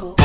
ਕਿ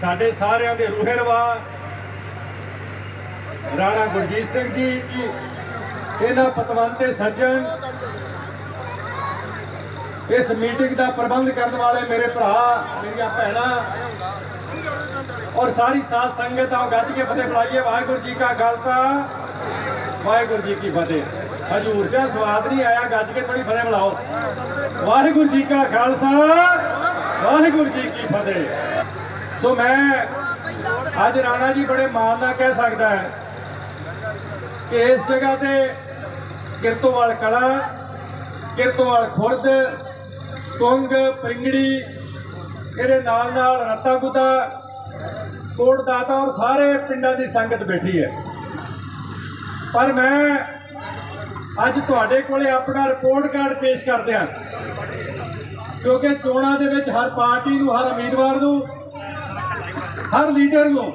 ਸਾਡੇ ਸਾਰਿਆਂ ਦੇ ਰੂਹੇ ਰਵਾ। ਰਾਣਾ ਗੁਰਜੀਤ ਸਿੰਘ ਜੀ, ਇਹਨਾਂ ਪਤਵੰਤੇ ਸੱਜਣ, ਇਸ ਮੀਟਿੰਗ ਦਾ ਪ੍ਰਬੰਧ ਕਰਨ ਵਾਲੇ ਮੇਰੇ ਭਰਾ, ਮੇਰੀਆਂ ਭੈਣਾਂ, ਔਰ ਸਾਰੀ ਸਾਧ ਸੰਗਤ ਆਓ ਗੱਜ ਕੇ ਫਤਿਹ ਬੁਲਾਈਏ ਵਾਹਿਗੁਰੂ ਜੀ ਕਾ ਖਾਲਸਾ, ਵਾਹਿਗੁਰੂ ਜੀ ਕੀ ਫਤਿਹ। ਹਜੂਰ ਸਾਹਿਬ, ਸਵਾਦ ਨਹੀਂ ਆਇਆ, ਗੱਜ ਕੇ ਥੋੜੀ ਫਤਿਹ ਬੁਲਾਓ ਵਾਹਿਗੁਰੂ ਜੀ ਕਾ ਖਾਲਸਾ, ਵਾਹਿਗੁਰੂ ਜੀ ਕੀ ਫਤਿਹ। ਸੋ ਮੈਂ ਅੱਜ ਰਾਣਾ ਜੀ ਬੜੇ ਮਾਣ ਨਾਲ ਕਹਿ ਸਕਦਾ ਹੈ ਕਿ ਇਸ ਜਗ੍ਹਾ ਤੇ ਕਿਰਤੋਵਾਲ ਕਲਾ, ਕਿਰਤੋਵਾਲ ਖੁਰਦ, ਤੁੰਗ, ਪ੍ਰਿੰਗੜੀ, ਇਹਦੇ ਨਾਲ ਨਾਲ ਰੱਤਾ ਗੁੱਦਾ ਕੋਟ ਦਾਤਾ ਔਰ ਸਾਰੇ ਪਿੰਡਾਂ ਦੀ ਸੰਗਤ ਬੈਠੀ ਹੈ। ਪਰ ਮੈਂ ਅੱਜ ਤੁਹਾਡੇ ਕੋਲੇ ਆਪਣਾ ਰਿਪੋਰਟ ਕਾਰਡ ਪੇਸ਼ ਕਰਦਿਆਂ ਕਿਉਂਕਿ ਚੋਣਾਂ ਦੇ ਵਿੱਚ ਹਰ ਪਾਰਟੀ ਨੂੰ, ਹਰ ਉਮੀਦਵਾਰ ਨੂੰ ਹਰ ਲੀਡਰ ਨੂੰ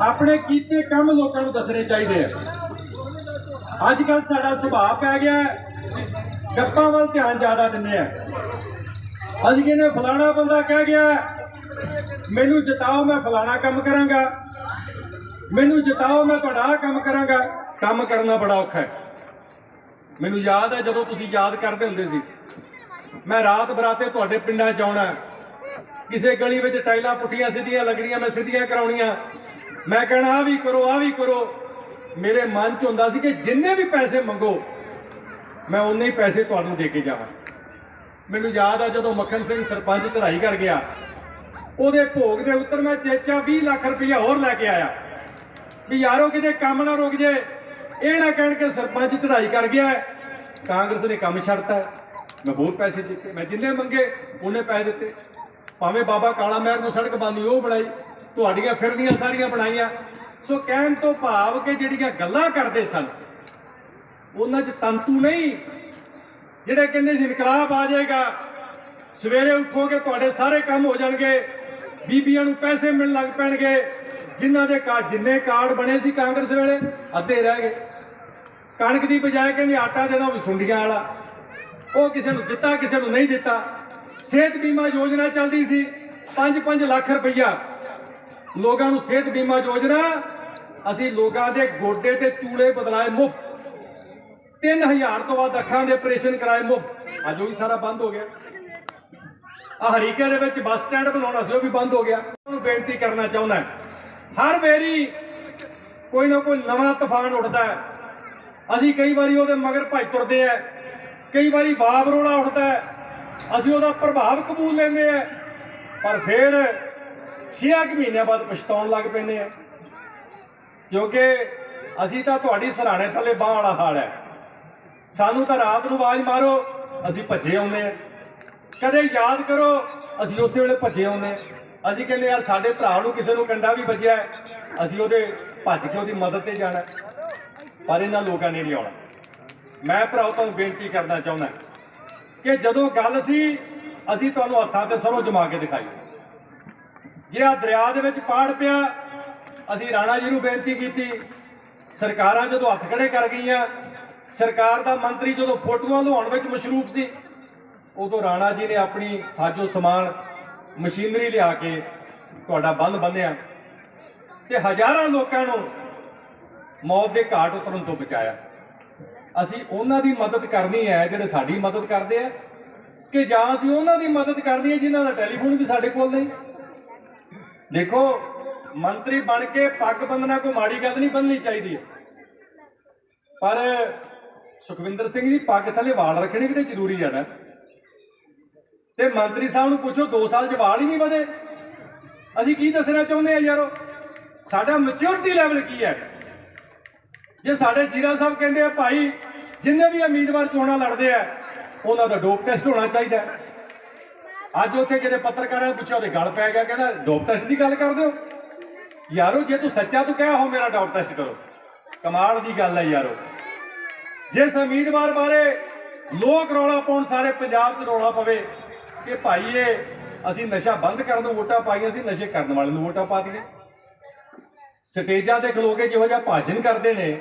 ਆਪਣੇ ਕੀਤੇ ਕੰਮ ਲੋਕਾਂ ਨੂੰ ਦੱਸਣੇ ਚਾਹੀਦੇ ਆ। ਅੱਜ ਕੱਲ ਸਾਡਾ ਸੁਭਾਅ ਪੈ ਗਿਆ ਗੱਪਾਂ ਵੱਲ ਧਿਆਨ ਜ਼ਿਆਦਾ ਦਿੰਦੇ ਆ। ਅੱਜ ਕਹਿੰਦੇ ਫਲਾਣਾ ਬੰਦਾ ਕਹਿ ਗਿਆ, ਮੈਨੂੰ ਜਿਤਾਓ, ਮੈਂ ਫਲਾਣਾ ਕੰਮ ਕਰਾਂਗਾ। ਮੈਨੂੰ ਜਿਤਾਓ, ਮੈਂ ਤੁਹਾਡਾ ਆਹ ਕੰਮ ਕਰਾਂਗਾ। ਕੰਮ ਕਰਨਾ ਬੜਾ ਔਖਾ ਹੈ। ਮੈਨੂੰ ਯਾਦ ਹੈ ਜਦੋਂ ਤੁਸੀਂ ਯਾਦ ਕਰਦੇ ਹੁੰਦੇ ਸੀ, ਮੈਂ ਰਾਤ ਬਰਾਤੇ ਤੁਹਾਡੇ ਪਿੰਡਾਂ 'ਚ ਆਉਣਾ ਕਿਸੇ ਗਲੀ ਵਿੱਚ ਟਾਈਲਾਂ ਪੁੱਠੀਆਂ ਸਿੱਧੀਆਂ ਲੱਗਣੀਆਂ ਮੈਂ ਸਿੱਧੀਆਂ ਕਰਾਉਣੀਆਂ। ਮੈਂ ਕਹਿਣਾ ਆ ਵੀ ਕਰੋ ਆ ਵੀ ਕਰੋ। ਮੇਰੇ ਮਨ 'ਚ ਹੁੰਦਾ ਸੀ ਕਿ ਜਿੰਨੇ ਵੀ ਪੈਸੇ ਮੰਗੋ, ਮੈਂ ਉਨੇ ਹੀ ਪੈਸੇ ਤੁਹਾਨੂੰ ਦੇ ਕੇ ਜਾਵਾਂ। ਮੈਨੂੰ ਯਾਦ ਆ ਜਦੋਂ ਮੱਖਣ ਸਿੰਘ ਸਰਪੰਚ ਚੜ੍ਹਾਈ ਕਰ ਗਿਆ। ਉਹਦੇ ਭੋਗ ਦੇ ਉੱਤਰ ਮੈਂ ਚੇਚਾ 20 ਲੱਖ ਰੁਪਈਆ ਹੋਰ ਲੈ ਕੇ ਆਇਆ। ਵੀ ਯਾਰੋ ਕਿਤੇ ਕੰਮ ਨਾ ਰੁਕ ਜੇ। ਇਹ ਨਾ ਕਹਿਣ ਕਿ ਸਰਪੰਚ ਚੜ੍ਹਾਈ ਕਰ ਗਿਆ। ਕਾਂਗਰਸ ਨੇ ਕੰਮ ਛੱਡਤਾ। ਮੈਂ ਹੋਰ ਪੈਸੇ ਦਿੱਤੇ। ਮੈਂ ਜਿੰਨੇ ਮੰਗੇ, ਉਹਨੇ ਪੈਸੇ ਦਿੱਤੇ। ਭਾਵੇਂ ਬਾਬਾ ਕਾਲਾ ਮਹਿਰ ਨੂੰ ਸੜਕ ਬੰਦੀ ਉਹ ਬਣਾਈ। ਤੁਹਾਡੀਆਂ ਫਿਰਦੀਆਂ ਸਾਰੀਆਂ ਬਣਾਈਆਂ। ਸੋ ਕਹਿਣ ਤੋਂ ਭਾਵ ਕਿ ਜਿਹੜੀਆਂ ਗੱਲਾਂ ਕਰਦੇ ਸਨ, ਉਹਨਾਂ 'ਚ ਤੰਤੂ ਨਹੀਂ। ਜਿਹੜੇ ਕਹਿੰਦੇ ਸੀ, ਇਨਕਲਾਬ ਆ ਜਾਏਗਾ, ਸਵੇਰੇ ਉੱਠੋਗੇ, ਤੁਹਾਡੇ ਸਾਰੇ ਕੰਮ ਹੋ ਜਾਣਗੇ। ਬੀਬੀਆਂ ਨੂੰ ਪੈਸੇ ਮਿਲਣ ਲੱਗ ਪੈਣਗੇ। ਜਿਨ੍ਹਾਂ ਦੇ ਕਾਰਡ ਜਿੰਨੇ ਕਾਰਡ ਬਣੇ ਸੀ ਕਾਂਗਰਸ ਵੇਲੇ, ਅੱਧੇ ਰਹਿ ਗਏ। ਕਣਕ ਦੀ ਬਜਾਏ ਕਹਿੰਦੇ ਆਟਾ ਦੇਣਾ ਉਹ ਵੀ ਸੁੰਡੀਆਂ ਵਾਲਾ। ਉਹ ਕਿਸੇ ਨੂੰ ਦਿੱਤਾ, ਕਿਸੇ ਨੂੰ ਨਹੀਂ ਦਿੱਤਾ। ਸਿਹਤ ਬੀਮਾ ਯੋਜਨਾ ਚੱਲਦੀ ਸੀ। 5-5 ਲੱਖ ਰੁਪਈਆ। ਲੋਕਾਂ ਨੂੰ ਸਿਹਤ ਬੀਮਾ ਯੋਜਨਾ, ਅਸੀਂ ਲੋਕਾਂ ਦੇ ਗੋਡੇ ਤੇ ਚੂਲੇ ਬਦਲਾਏ ਮੁਫਤ। 3000 ਤੋਂ ਵੱਧ ਅੱਖਾਂ ਦੇ ਆਪਰੇਸ਼ਨ ਕਰਾਏ ਮੁਫਤ। ਅੱਜ ਉਹ ਵੀ ਸਾਰਾ ਬੰਦ ਹੋ ਗਿਆ। ਆ ਹਰੀਕੇ ਦੇ ਵਿੱਚ ਬੱਸ ਸਟੈਂਡ ਬਣਾਉਣਾ ਸੀ, ਉਹ ਵੀ ਬੰਦ ਹੋ ਗਿਆ। ਉਹਨੂੰ ਬੇਨਤੀ ਕਰਨਾ ਚਾਹੁੰਦਾ ਹਰ ਵੇਰੀ ਕੋਈ ਨਾ ਕੋਈ ਨਵਾਂ ਤੂਫਾਨ ਉੱਠਦਾ ਹੈ। ਅਸੀਂ ਕਈ ਵਾਰੀ ਉਹਦੇ ਮਗਰ ਭੱਜ ਤੁਰਦੇ ਆ ਕਈ ਵਾਰੀ ਬਾਬ ਰੋਲਾ ਉੱਠਦਾ ਹੈ। ਅਸੀਂ ਉਹਦਾ ਪ੍ਰਭਾਵ ਕਬੂਲ ਲੈਂਦੇ ਆ, ਪਰ ਫਿਰ 6 ਮਹੀਨਿਆਂ ਬਾਅਦ ਪਛਤਾਉਣ ਲੱਗ ਪੈਂਦੇ ਆ। ਕਿਉਂਕਿ ਅਸੀਂ ਤਾਂ ਤੁਹਾਡੀ ਸਰਾਣੇ ਥੱਲੇ ਬਾਹ ਵਾਲਾ ਹਾਲ ਹੈ। ਸਾਨੂੰ ਤਾਂ ਰਾਤ ਨੂੰ ਆਵਾਜ਼ ਮਾਰੋ, ਅਸੀਂ ਭੱਜੇ ਆਉਂਦੇ ਆ। ਕਦੇ ਯਾਦ ਕਰੋ, ਅਸੀਂ ਉਸੇ ਵੇਲੇ ਭੱਜੇ ਆਉਂਦੇ ਹਾਂ। ਅਸੀਂ ਕਹਿੰਦੇ ਯਾਰ ਸਾਡੇ ਭਰਾ ਨੂੰ ਕਿਸੇ ਨੂੰ ਕੰਡਾ ਵੀ ਵੱਜਿਆ ਅਸੀਂ ਉਹਦੇ ਭੱਜ ਕੇ ਉਹਦੀ ਮਦਦ ਤੇ ਜਾਣਾ ਪਰ ਇਹਨਾਂ ਲੋਕਾਂ ਨੇ ਨਹੀਂ ਆਉਣਾ। ਮੈਂ ਭਰਾਓ, ਤੁਹਾਨੂੰ ਬੇਨਤੀ ਕਰਨਾ ਚਾਹੁੰਦਾ ਕਿ ਜਦੋਂ ਗੱਲ ਸੀ, ਅਸੀਂ ਤੁਹਾਨੂੰ ਹੱਥਾਂ ਤੇ ਸਰੋਂ ਜਮਾ ਕੇ ਦਿਖਾਈ। ਜੇ ਆ ਦਰਿਆ ਦੇ ਵਿੱਚ ਪਾੜ ਪਿਆ, ਅਸੀਂ ਰਾਣਾ ਜੀ ਨੂੰ ਬੇਨਤੀ ਕੀਤੀ, ਸਰਕਾਰਾਂ ਜਦੋਂ ਹੱਥ ਖੜੇ ਕਰ ਗਈਆਂ, ਸਰਕਾਰ ਦਾ ਮੰਤਰੀ ਜਦੋਂ ਫੋਟੋਆਂ ਲਵਾਉਣ ਵਿੱਚ ਮਸ਼ਰੂਫ ਸੀ, ਉਦੋਂ ਰਾਣਾ ਜੀ ਨੇ ਆਪਣੀ ਸਾਜੋ ਸਮਾਨ, ਮਸ਼ੀਨਰੀ ਲਿਆ ਕੇ ਤੁਹਾਡਾ ਬੰਦ ਬੰਨਿਆ ਤੇ ਹਜ਼ਾਰਾਂ ਲੋਕਾਂ ਨੂੰ ਮੌਤ ਦੇ ਘਾਟ ਉਤਰਨ ਤੋਂ ਬਚਾਇਆ। ਅਸੀਂ ਉਹਨਾਂ ਦੀ ਮਦਦ ਕਰਨੀ ਹੈ, ਜਿਹੜੇ ਸਾਡੀ ਮਦਦ ਕਰਦੇ ਆ, ਕਿ ਜਾਂ ਅਸੀਂ ਉਹਨਾਂ ਦੀ ਮਦਦ ਕਰਨੀ ਹੈ ਜਿਨ੍ਹਾਂ ਦਾ ਟੈਲੀਫੋਨ ਵੀ ਸਾਡੇ ਕੋਲ ਨਹੀਂ। ਦੇਖੋ, ਮੰਤਰੀ ਬਣ ਕੇ ਪੱਗ ਬੰਨਣਾ ਕੋਈ ਮਾੜੀ ਗੱਲ ਨਹੀਂ ਬੰਨਣੀ ਚਾਹੀਦੀ। ਪਰ ਸੁਖਵਿੰਦਰ ਸਿੰਘ ਜੀ ਪੱਗ ਥੱਲੇ ਵਾਲ ਰੱਖਣੇ ਵੀ ਤੇ ਜ਼ਰੂਰੀ ਹੈ ਨਾ। ਤੇ ਮੰਤਰੀ ਸਾਹਿਬ ਨੂੰ ਪੁੱਛੋ 2 ਸਾਲ ਚ ਵਾਲ ਹੀ ਨਹੀਂ ਵਧੇ। ਅਸੀਂ ਕੀ ਦੱਸਣਾ ਚਾਹੁੰਦੇ ਆ ਯਾਰੋ? ਸਾਡਾ ਮੈਚੁਰਿਟੀ ਲੈਵਲ ਕੀ ਹੈ? ਜੇ ਸਾਡੇ ਜੀਰਾ ਸਾਹਿਬ ਕਹਿੰਦੇ ਆ, ਭਾਈ, ਜਿੰਨੇ ਵੀ ਉਮੀਦਵਾਰ ਚੋਣਾਂ ਲੜਦੇ ਆ, ਉਹਨਾਂ ਦਾ ਡੋਪ ਟੈਸਟ ਹੋਣਾ ਚਾਹੀਦਾ ਅੱਜ ਉੱਥੇ ਕਿਤੇ ਪੱਤਰਕਾਰਾਂ ਨੇ ਪੁੱਛਿਆ, ਉਹਦੇ ਗਲ ਪੈ ਗਿਆ, ਕਹਿੰਦਾ, ਡੋਪ ਟੈਸਟ ਦੀ ਗੱਲ ਕਰਦੇ ਹੋ? ਯਾਰੋ, ਜੇ ਤੂੰ ਸੱਚਾ ਤੂੰ ਕਹਿ ਹੋ, ਮੇਰਾ ਡੋਪ ਟੈਸਟ ਕਰੋ। ਕਮਾਲ ਦੀ ਗੱਲ ਹੈ ਯਾਰੋ। ਜਿਸ ਉਮੀਦਵਾਰ ਬਾਰੇ ਲੋਕ ਰੌਲਾ ਪਾਉਣ, ਸਾਰੇ ਪੰਜਾਬ 'ਚ ਰੌਲਾ ਪਵੇ, ਕਿ ਭਾਈ ਇਹ, ਅਸੀਂ ਨਸ਼ਾ ਬੰਦ ਕਰਨ ਨੂੰ ਵੋਟਾਂ ਪਾਈਆਂ ਸੀ, ਨਸ਼ੇ ਕਰਨ ਵਾਲੇ ਨੂੰ ਵੋਟਾਂ ਪਾ ਦਿੱਤੀਆਂ। ਸਟੇਜਾਂ ਤੇ ਖਲੋ ਕੇ ਜਿਹੋ ਜਿਹਾ ਭਾਸ਼ਣ ਕਰਦੇ ਨੇ,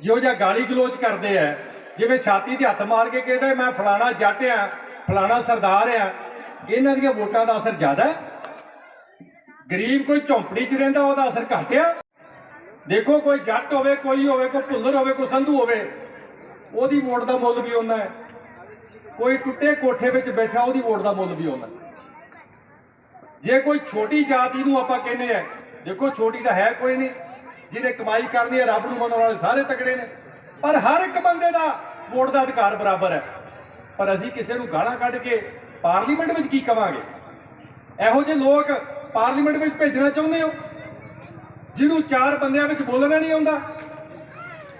ਜਿਹੋ ਜਿਹਾ ਗਾਲੀ ਗਲੋਚ ਕਰਦੇ ਆ, ਜਿਵੇਂ ਛਾਤੀ ਤੇ ਹੱਥ ਮਾਰ ਕੇ ਕਹਿੰਦੇ, ਮੈਂ ਫਲਾਣਾ ਜੱਟ ਆ, ਫਲਾਣਾ ਸਰਦਾਰ ਆ। ਇਹਨਾਂ ਦੀਆਂ ਵੋਟਾਂ ਦਾ ਅਸਰ ਜ਼ਿਆਦਾ ਹੈ। ਗਰੀਬ ਕੋਈ ਝੌਂਪੜੀ 'ਚ ਰਹਿੰਦਾ, ਉਹਦਾ ਅਸਰ ਘੱਟ ਆ। ਦੇਖੋ, ਕੋਈ ਜੱਟ ਹੋਵੇ, ਕੋਈ ਹੋਵੇ, ਕੋਈ ਭੁੱਲਰ ਹੋਵੇ, ਕੋਈ ਸੰਧੂ ਹੋਵੇ, ਉਹਦੀ ਵੋਟ ਦਾ ਮੁੱਲ ਵੀ ਉਹਨਾਂ ਹੈ। ਕੋਈ ਟੁੱਟੇ ਕੋਠੇ ਵਿੱਚ ਬੈਠਾ, ਉਹਦੀ ਵੋਟ ਦਾ ਮੁੱਲ ਵੀ ਉਹਨਾਂ ਜੇ ਕੋਈ ਛੋਟੀ ਜਾਤੀ ਨੂੰ ਆਪਾਂ ਕਹਿੰਦੇ ਆ ਦੇਖੋ, ਛੋਟੀ ਤਾਂ ਹੈ ਕੋਈ ਨਹੀਂ। ਜਿਹਨੇ ਕਮਾਈ ਕਰਨੀ ਹੈ, ਰੱਬ ਨੂੰ ਮੰਨਣ ਵਾਲੇ ਸਾਰੇ ਤਕੜੇ ਨੇ। ਪਰ ਹਰ ਇੱਕ ਬੰਦੇ ਦਾ ਵੋਟ ਦਾ ਅਧਿਕਾਰ ਬਰਾਬਰ ਹੈ। ਪਰ ਅਸੀਂ ਕਿਸੇ ਨੂੰ ਗਾਲਾਂ ਕੱਢ ਕੇ ਪਾਰਲੀਮੈਂਟ ਵਿੱਚ ਕੀ ਕਵਾਂਗੇ? ਇਹੋ ਜਿਹੇ ਲੋਕ ਪਾਰਲੀਮੈਂਟ ਵਿੱਚ ਭੇਜਣਾ ਚਾਹੁੰਦੇ ਹੋ? ਜਿਹਨੂੰ ਚਾਰ ਬੰਦਿਆਂ ਵਿੱਚ ਬੋਲਣਾ ਨਹੀਂ ਆਉਂਦਾ?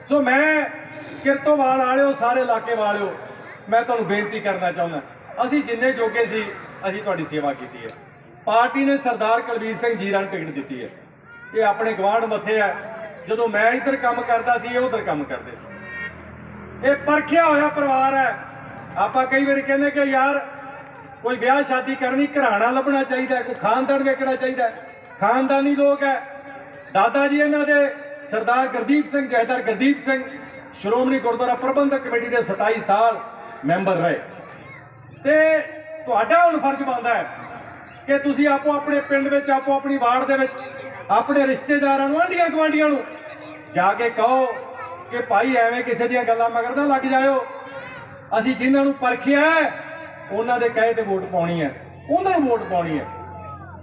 ਸੋ ਮੈਂ ਕਿਰਤੋਵਾਲ ਵਾਲਿਓ, ਸਾਰੇ ਇਲਾਕੇ ਵਾਲਿਓ, ਮੈਂ ਤੁਹਾਨੂੰ ਬੇਨਤੀ ਕਰਨਾ ਚਾਹੁੰਦਾ। ਅਸੀਂ ਜਿੰਨੇ ਜੋਗੇ ਸੀ, ਅਸੀਂ ਤੁਹਾਡੀ ਸੇਵਾ ਕੀਤੀ ਹੈ। ਪਾਰਟੀ ਨੇ ਸਰਦਾਰ ਕੁਲਬੀਰ ਸਿੰਘ ਜੀਰਾ ਨੂੰ ਟਿਕਟ ਦਿੱਤੀ ਹੈ। ਇਹ ਆਪਣੇ ਗਵਾਂਢ ਮੱਥੇ ਹੈ। ਜਦੋਂ ਮੈਂ ਇੱਧਰ ਕੰਮ ਕਰਦਾ ਸੀ, ਇਹ ਉਧਰ ਕੰਮ ਕਰਦੇ ਸੀ। ਇਹ ਪਰਖਿਆ ਹੋਇਆ ਪਰਿਵਾਰ ਹੈ। ਆਪਾਂ ਕਈ ਵਾਰੀ ਕਹਿੰਦੇ ਕਿ ਯਾਰ, ਕੋਈ ਵਿਆਹ ਸ਼ਾਦੀ ਕਰਨੀ, ਘਰਾਣਾ ਲੱਭਣਾ ਚਾਹੀਦਾ ਕੋਈ ਖਾਨਦਾਨ ਵੇਖਣਾ ਚਾਹੀਦਾ ਖਾਨਦਾਨੀ ਲੋਕ ਹੈ। ਦਾਦਾ ਜੀ ਇਹਨਾਂ ਦੇ, ਸਰਦਾਰ ਗੁਰਦੀਪ ਸਿੰਘ, ਜਹਦਰ ਗੁਰਦੀਪ ਸਿੰਘ, ਸ਼੍ਰੋਮਣੀ ਗੁਰਦੁਆਰਾ ਪ੍ਰਬੰਧਕ ਕਮੇਟੀ ਦੇ 27 ਸਾਲ ਮੈਂਬਰ ਰਹੇ। ਤੇ ਤੁਹਾਡਾ ਹੁਣ ਫਰਜ਼ ਬਣਦਾ ਹੈ ਕਿ ਤੁਸੀਂ ਆਪੋ ਆਪਣੇ ਪਿੰਡ ਵਿੱਚ ਆਪੋ ਆਪਣੀ ਵਾਰਡ ਦੇ ਵਿੱਚ ਆਪਣੇ ਰਿਸ਼ਤੇਦਾਰਾਂ ਨੂੰ ਆਂਢੀਆਂ ਗੁਆਂਢੀਆਂ ਨੂੰ ਜਾ ਕੇ ਕਹੋ ਕਿ ਭਾਈ ਐਵੇਂ ਕਿਸੇ ਦੀਆਂ ਗੱਲਾਂ ਮਗਰ ਨਾ ਲੱਗ ਜਾਇਓ। ਅਸੀਂ ਜਿਨ੍ਹਾਂ ਨੂੰ ਪਰਖਿਆ ਹੈ, ਉਹਨਾਂ ਦੇ ਕਹੇ ਤੇ ਵੋਟ ਪਾਉਣੀ ਹੈ। ਉਹਨਾਂ ਨੂੰ ਵੋਟ ਪਾਉਣੀ ਹੈ।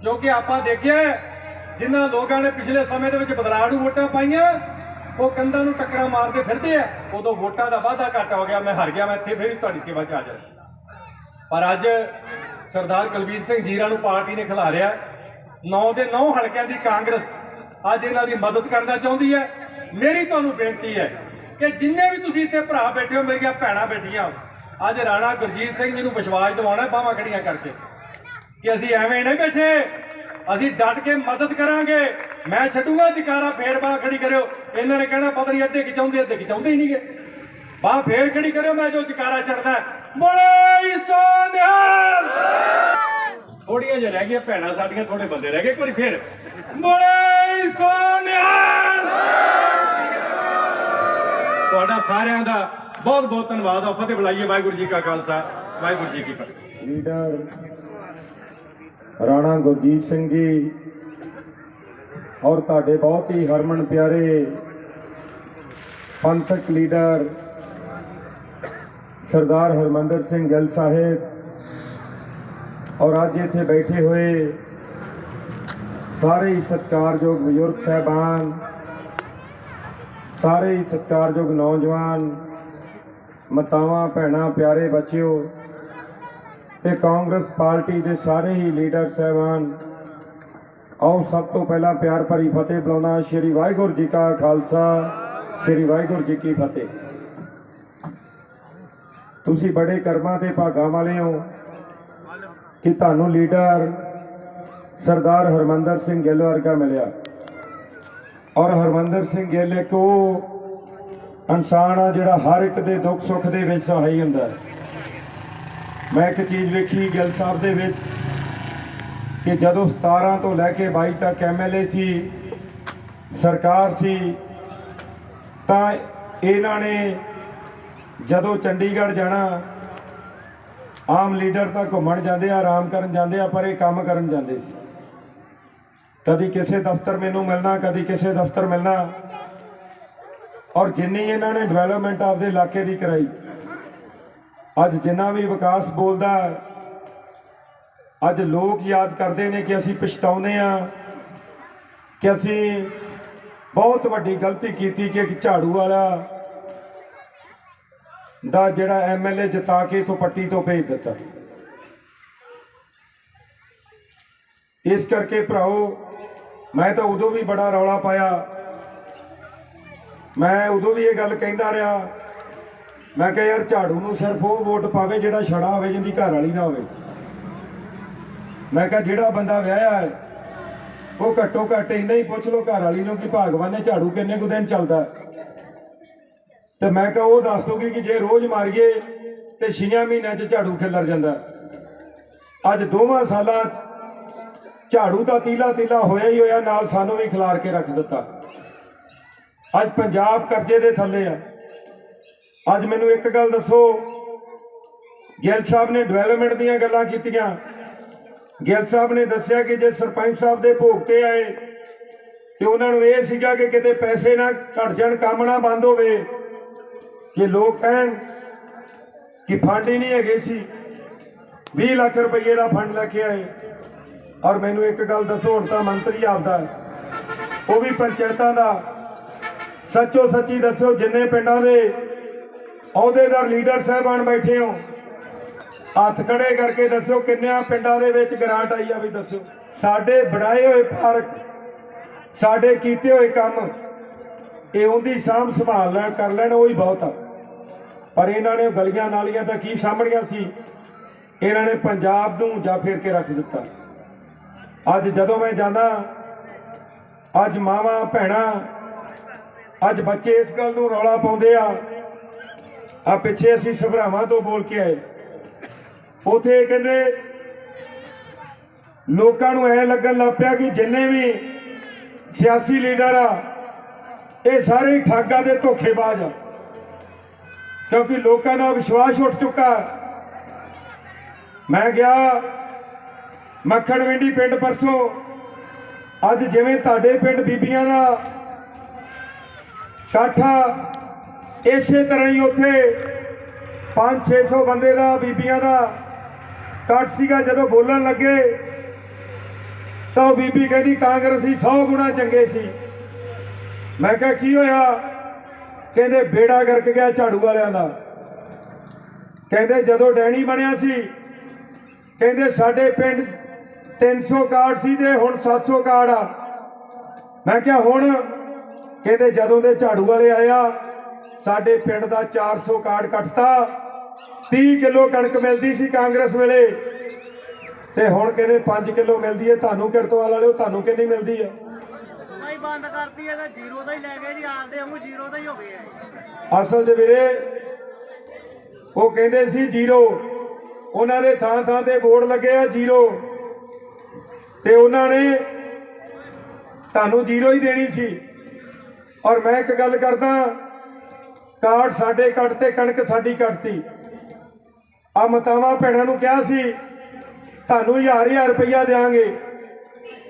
ਕਿਉਂਕਿ ਆਪਾਂ ਦੇਖਿਆ ਹੈ, ਜਿਨ੍ਹਾਂ ਲੋਕਾਂ ਨੇ ਪਿਛਲੇ ਸਮੇਂ ਦੇ ਵਿੱਚ ਬਦਲਾਅ ਨੂੰ ਵੋਟਾਂ ਪਾਈਆਂ ਉਹ ਕੰਧਾਂ ਨੂੰ ਟੱਕਰਾਂ ਮਾਰਦੇ ਫਿਰਦੇ ਆ। ਉਦੋਂ ਵੋਟਾਂ ਦਾ ਵਾਧਾ ਘੱਟ ਹੋ ਗਿਆ ਮੈਂ ਹਾਰ ਗਿਆ ਮੈਂ ਇੱਥੇ ਫਿਰ ਤੁਹਾਡੀ ਸੇਵਾ 'ਚ ਆ ਜਾ ਪਰ ਅੱਜ ਸਰਦਾਰ ਕੁਲਬੀਰ ਸਿੰਘ ਜੀਰਾ ਨੂੰ ਪਾਰਟੀ ਨੇ ਖਿਲਾਰਿਆ। ਨੌ ਦੇ ਨੌ ਹਲਕਿਆਂ ਦੀ ਕਾਂਗਰਸ ਅੱਜ ਇਹਨਾਂ ਦੀ ਮਦਦ ਕਰਨਾ ਚਾਹੁੰਦੀ ਹੈ। ਮੇਰੀ ਤੁਹਾਨੂੰ ਬੇਨਤੀ ਹੈ ਕਿ ਜਿੰਨੇ ਵੀ ਤੁਸੀਂ ਇੱਥੇ ਭਰਾ ਬੈਠੇ ਹੋ ਮੇਰੀਆਂ ਭੈਣਾਂ ਬੈਠੀਆਂ ਹੋ, ਅੱਜ ਰਾਣਾ ਗੁਰਜੀਤ ਸਿੰਘ ਜੀ ਨੂੰ ਵਿਸ਼ਵਾਸ ਦਿਵਾਉਣਾ ਬਾਹਾਂ ਖੜੀਆਂ ਕਰਕੇ ਕਿ ਅਸੀਂ ਐਵੇਂ ਨਹੀਂ ਬੈਠੇ। ਅਸੀਂ ਡਟ ਕੇ ਮਦਦ ਕਰਾਂਗੇ। ਮੈਂ ਛੱਡੂਗਾ ਜਕਾਰਾ ਫੇਰ ਬਾਹ ਖੜੀ ਕਰਿਓ। ਇਹਨਾਂ ਨੇ ਕਹਿਣਾ ਪਤਾ ਨਹੀਂ ਅੱਧੇ ਕਿ ਚਾਹੁੰਦੇ ਅੱਧੇ ਕਿ ਚਾਹੁੰਦੇ ਹੀ ਨਹੀਂਗੇ ਬਾਹ ਫੇਰ ਖੜੀ ਕਰਿਓ ਮੈਂ ਜੋ ਜਕਾਰਾ ਛੱਡਦਾ ਬੋਲੇ ਸੋਨਿਆਲ ਥੋੜੀਆਂ ਜਿਹਾ ਰਹਿ ਗਈਆਂ ਭੈਣਾਂ ਸਾਡੀਆਂ ਥੋੜੇ ਬੰਦੇ ਰਹਿ ਗਏ, ਇੱਕ ਫੇਰ। ਬੋਲੇ ਸੋਨਿਆਲ ਤੁਹਾਡਾ ਸਾਰਿਆਂ ਦਾ ਬਹੁਤ ਬਹੁਤ ਧੰਨਵਾਦ। ਆ ਫਤਿਹ ਬੁਲਾਈਏ ਵਾਹਿਗੁਰੂ ਜੀ ਕਾ ਖਾਲਸਾ, ਵਾਹਿਗੁਰੂ ਜੀ ਕੀ ਫਤਿਹ। ਲੀਡਰ ਰਾਣਾ ਗੁਰਜੀਤ ਸਿੰਘ ਜੀ ਔਰ ਤੁਹਾਡੇ ਬਹੁਤ ਹੀ ਹਰਮਨ ਪਿਆਰੇ ਪੰਥਕ ਲੀਡਰ ਸਰਦਾਰ ਹਰਮੰਦਰ ਸਿੰਘ ਗਿੱਲ ਸਾਹਿਬ ਔਰ ਅੱਜ ਇੱਥੇ ਬੈਠੇ ਹੋਏ ਸਾਰੇ ਹੀ ਸਤਿਕਾਰਯੋਗ ਬਜ਼ੁਰਗ ਸਾਹਿਬਾਨ, ਸਾਰੇ ਹੀ ਸਤਿਕਾਰਯੋਗ ਨੌਜਵਾਨ, ਮਾਤਾਵਾਂ, ਭੈਣਾਂ, ਪਿਆਰੇ ਬੱਚਿਓ ਤੇ ਕਾਂਗਰਸ ਪਾਰਟੀ ਦੇ ਸਾਰੇ ਹੀ ਲੀਡਰ ਸਹਿਬਾਨ, ਆਓ ਸਭ ਤੋਂ ਪਹਿਲਾਂ ਪਿਆਰ ਭਰੀ ਫਤਿਹ ਬੁਲਾਉਣਾ ਸ਼੍ਰੀ ਵਾਹਿਗੁਰੂ ਜੀ ਕਾ ਖਾਲਸਾ, ਸ਼੍ਰੀ ਵਾਹਿਗੁਰੂ ਜੀ ਕੀ ਫਤਿਹ। ਤੁਸੀਂ ਬੜੇ ਕਰਮਾਂ ਤੇ ਭਾਗਾਂ ਵਾਲੇ ਹੋ ਕਿ ਤੁਹਾਨੂੰ ਲੀਡਰ ਸਰਦਾਰ ਹਰਮੰਦਰ ਸਿੰਘ ਗਿੱਲ ਵਰਗਾ ਮਿਲਿਆ। ਔਰ ਹਰਮੰਦਰ ਸਿੰਘ ਗਿੱਲ ਇੱਕ ਉਹ ਇਨਸਾਨ ਆ ਜਿਹੜਾ ਹਰ ਇੱਕ ਦੇ ਦੁੱਖ ਸੁੱਖ ਦੇ ਵਿੱਚ ਸਹਾਈ ਹੁੰਦਾ ਮੈਂ ਇੱਕ ਚੀਜ਼ ਵੇਖੀ ਗਿੱਲ ਸਾਹਿਬ ਦੇ ਵਿੱਚ ਕਿ ਜਦੋਂ 17 ਤੋਂ ਲੈ ਕੇ 22 ਤੱਕ ਐਮਐਲਏ ਸੀ, ਸਰਕਾਰ ਸੀ, ਤਾਂ ਇਹਨਾਂ ਨੇ ਜਦੋਂ ਚੰਡੀਗੜ੍ਹ ਜਾਣਾ, ਆਮ ਲੀਡਰ ਤਾਂ ਘੁੰਮਣ ਜਾਂਦੇ ਆ, ਆਰਾਮ ਕਰਨ ਜਾਂਦੇ ਆ, ਪਰ ਇਹ ਕੰਮ ਕਰਨ ਜਾਂਦੇ ਸੀ। ਕਦੀ ਕਿਸੇ ਦਫ਼ਤਰ ਮੈਨੂੰ ਮਿਲਣਾ, ਕਦੀ ਕਿਸੇ ਦਫ਼ਤਰ ਮਿਲਣਾ। ਔਰ ਜਿੰਨੀ ਇਹਨਾਂ ਨੇ ਡਿਵੈਲਪਮੈਂਟ ਆਪਦੇ ਇਲਾਕੇ ਦੀ ਕਰਾਈ, ਅੱਜ ਜਿੰਨਾ ਵੀ ਵਿਕਾਸ ਬੋਲਦਾ, ਅੱਜ ਲੋਕ ਯਾਦ ਕਰਦੇ ਨੇ ਕਿ ਅਸੀਂ ਪਛਤਾਉਂਦੇ ਆ ਕਿ ਅਸੀਂ ਬਹੁਤ ਵੱਡੀ ਗਲਤੀ ਕੀਤੀ ਕਿ ਇੱਕ ਝਾੜੂ ਵਾਲਾ ਦਾ ਜਿਹੜਾ ਐਮਐਲਏ ਜਿਤਾ ਕੇ ਇਥੋਂ ਪੱਟੀ ਤੋਂ ਭੇਜ ਦਿੱਤਾ। ਇਸ ਕਰਕੇ ਭਰਾਓ ਮੈਂ ਤਾਂ ਉਦੋਂ ਵੀ ਬੜਾ ਰੌਲਾ ਪਾਇਆ। ਮੈਂ ਉਦੋਂ ਵੀ ਇਹ ਗੱਲ ਕਹਿੰਦਾ ਰਿਹਾ। ਮੈਂ ਕਿਹਾ, ਯਾਰ ਝਾੜੂ ਨੂੰ ਸਿਰਫ ਉਹ ਵੋਟ ਪਾਵੇ ਜਿਹੜਾ ਛੜਾ ਹੋਵੇ ਜਿੰਦੀ ਘਰ ਵਾਲੀ ਨਾ ਹੋਵੇ। ਮੈਂ ਕਿਹਾ, ਜਿਹੜਾ ਬੰਦਾ ਵਿਆਹਿਆ ਹੈ, ਉਹ ਘੱਟੋ ਘੱਟ ਇੰਨਾ ਹੀ ਪੁੱਛ ਲੋ ਘਰ ਵਾਲੀ ਨੂੰ ਕਿ ਭਾਗਵਾਨ ਨੇ ਝਾੜੂ ਕਿੰਨੇ ਕੁ ਦਿਨ ਚੱਲਦਾ ਤੇ ਮੈਂ ਕਿਹਾ ਉਹ ਦੱਸ ਦੋਗੀ ਕਿ ਜੇ ਰੋਜ਼ ਮਾਰੀਏ ਤੇ ਛੀਆਂ ਮਹੀਨਿਆਂ 'ਚ ਝਾੜੂ ਖਿਲਰ ਜਾਂਦਾ। ਅੱਜ ਦੋਵਾਂ ਸਾਲਾਂ 'ਚ ਝਾੜੂ ਦਾ ਤੀਲਾ ਤੀਲਾ ਹੋਇਆ ਹੀ ਹੋਇਆ, ਨਾਲ ਸਾਨੂੰ ਵੀ ਖਿਲਾਰ ਕੇ ਰੱਖ ਦਿੱਤਾ। ਅੱਜ ਪੰਜਾਬ ਕਰਜ਼ੇ ਦੇ ਥੱਲੇ ਆ। ਅੱਜ ਮੈਨੂੰ ਇੱਕ ਗੱਲ ਦੱਸੋ, ਗਿੱਲ ਸਾਹਿਬ ਨੇ ਡਿਵੈਲਪਮੈਂਟ ਦੀਆਂ ਗੱਲਾਂ ਕੀਤੀਆਂ। ਗਿੱਲ ਸਾਹਿਬ ਨੇ ਦੱਸਿਆ ਕਿ ਜੇ ਸਰਪੰਚ ਸਾਹਿਬ ਦੇ ਭੋਗ ਤੇ ਆਏ, ਤੇ ਉਹਨਾਂ ਨੂੰ ਇਹ ਸੀਗਾ ਕਿ ਕਿਤੇ ਪੈਸੇ ਨਾ ਘਟ ਜਾਣ, ਕੰਮ ਨਾ ਬੰਦ ਹੋਵੇ। ਕਿ ਲੋਕ ਕਹਿਣ ਕਿ ਫੰਡ ਹੀ ਨਹੀਂ ਹੈਗੇ ਸੀ। 20 ਲੱਖ ਰੁਪਏ ਦਾ ਫੰਡ ਲੈ ਕੇ ਆਏ। ਔਰ ਮੈਨੂੰ ਇੱਕ ਗੱਲ ਦੱਸੋ, ਹੁਣ ਤਾਂ ਮੰਤਰੀ ਆਪਦਾ ਉਹ ਵੀ ਪੰਚਾਇਤਾਂ ਦਾ। ਸੱਚੋ ਸੱਚੀ ਦੱਸੋ, ਜਿੰਨੇ ਪਿੰਡਾਂ ਦੇ ਅਹੁਦੇਦਾਰ, ਲੀਡਰ ਸਾਹਿਬਾਨ ਬੈਠੇ ਹੋ, ਹੱਥ ਖੜੇ ਕਰਕੇ ਦੱਸਿਓ ਕਿੰਨਿਆਂ ਪਿੰਡਾਂ ਦੇ ਵਿੱਚ ਗ੍ਰਾਂਟ ਆਈ ਆ ਵੀ ਦੱਸਿਓ। ਸਾਡੇ ਬਣਾਏ ਹੋਏ ਪਾਰਕ, ਸਾਡੇ ਕੀਤੇ ਹੋਏ ਕੰਮ, ਇਹ ਉਹਦੀ ਸਾਂਭ ਸੰਭਾਲ ਲੈਣ, ਕਰ ਲੈਣ, ਉਹ ਹੀ ਬਹੁਤ ਆ। ਪਰ ਇਹਨਾਂ ਨੇ ਗਲੀਆਂ ਨਾਲੀਆਂ ਤਾਂ ਕੀ ਸਾਂਭਣੀਆਂ ਸੀ? ਇਹਨਾਂ ਨੇ ਪੰਜਾਬ ਨੂੰ ਜਾ ਫੇਰ ਕੇ ਰੱਖ ਦਿੱਤਾ। ਅੱਜ ਜਦੋਂ ਮੈਂ ਜਾਂਦਾ, ਅੱਜ ਮਾਵਾਂ, ਭੈਣਾਂ, ਅੱਜ ਬੱਚੇ ਇਸ ਗੱਲ ਨੂੰ ਰੌਲਾ ਪਾਉਂਦੇ ਆ। ਆ ਪਿੱਛੇ ਅਸੀਂ ਸਭਰਾਵਾਂ ਤੋਂ ਬੋਲ ਕੇ ਆਏ। ਉਥੇ ਕਹਿੰਦੇ, ਲੋਕਾਂ ਨੂੰ ਐ ਲੱਗਣ ਲੱਗ ਪਿਆ ਕਿ ਜਿੰਨੇ ਵੀ ਸਿਆਸੀ ਲੀਡਰ ਆ, ਇਹ ਸਾਰੇ ਠਾਗਾ ਦੇ ਧੋਖੇਬਾਜ਼ ਆ। ਕਿਉਂਕਿ ਲੋਕਾਂ ਦਾ ਵਿਸ਼ਵਾਸ ਉੱਠ ਚੁੱਕਾ। ਮੈਂ ਗਿਆ ਮੱਖਣ ਵਿੰਡੀ ਪਿੰਡ ਪਰਸੋਂ। ਅੱਜ ਜਿਵੇਂ ਤੁਹਾਡੇ ਪਿੰਡ ਬੀਬੀਆਂ ਦਾ ਕਾਠਾ, ਇਸੇ ਤਰ੍ਹਾਂ ਹੀ ਉੱਥੇ 5-600 ਬੰਦੇ ਦਾ, ਬੀਬੀਆਂ ਦਾ ਕੱਟ ਸੀਗਾ। ਜਦੋਂ ਬੋਲਣ ਲੱਗੇ, ਤਾਂ ਉਹ ਬੀਬੀ ਕਹਿੰਦੀ, ਕਾਂਗਰਸੀ 100 ਗੁਣਾ ਚੰਗੇ ਸੀ। ਮੈਂ ਕਿਹਾ, ਕੀ ਹੋਇਆ? ਕਹਿੰਦੇ ਬੇੜਾ ਗਰਕ ਗਿਆ ਝਾੜੂ ਵਾਲਿਆਂ ਦਾ। ਕਹਿੰਦੇ ਜਦੋਂ ਡੈਣੀ ਬਣਿਆ ਸੀ, ਕਹਿੰਦੇ ਸਾਡੇ ਪਿੰਡ 300 ਕਾਰਡ ਸੀ ਤੇ ਹੁਣ 700 ਕਾਰਡ ਆ। ਮੈਂ ਕਿਹਾ, ਹੁਣ? ਕਹਿੰਦੇ ਜਦੋਂ ਦੇ ਝਾੜੂ ਵਾਲੇ ਆਇਆ, ਸਾਡੇ ਪਿੰਡ ਦਾ 400 ਕਾਰਡ ਕੱਟਤਾ। 30 ਕਿਲੋ ਕਣਕ ਮਿਲਦੀ ਸੀ ਕਾਂਗਰਸ ਵੇਲੇ। ਤੇ ਹੁਣ ਕਹਿੰਦੇ 5 ਕਿਲੋ ਮਿਲਦੀ ਹੈ, ਤੁਹਾਨੂੰ ਕਿਰਤਵਾਲ ਵਾਲਿਓ, ਤੁਹਾਨੂੰ ਕਿੰਨੀ ਮਿਲਦੀ ਆ ਹੈ ਬੰਦ ਕਰਤੀ ਹੈ ਤਾਂ ਜ਼ੀਰੋ ਦਾ ਹੀ ਲੈ ਗਏ ਜੀ, ਆਪਦੇ ਵਾਂਗੂ ਜ਼ੀਰੋ ਦਾ ਹੀ ਹੋ ਗਏ ਆ। ਅਸਲ 'ਚ ਵੀਰੇ, ਉਹ ਕਹਿੰਦੇ ਸੀ ਜ਼ੀਰੋ। ਉਹਨਾਂ ਦੇ ਥਾਂ ਥਾਂ ਤੇ ਬੋਰਡ ਲੱਗੇ ਆ ਜ਼ੀਰੋ। ਤੇ ਉਹਨਾਂ ਨੇ ਤੁਹਾਨੂੰ ਜ਼ੀਰੋ ਹੀ ਦੇਣੀ ਸੀ। ਔਰ ਮੈਂ ਇੱਕ ਗੱਲ ਕਰਦਾ, ਕਾਰਡ ਸਾਡੇ ਕੱਟ ਤੇ ਕਣਕ ਸਾਡੀ ਕੱਟਤੀ। ਆ ਮਤਾਵਾਂ ਭੈਣਾਂ ਨੂੰ ਕਿਹਾ ਸੀ, ਤੁਹਾਨੂੰ ਹਜ਼ਾਰ ਹਜ਼ਾਰ ਰੁਪਈਆ ਦੇਾਂਗੇ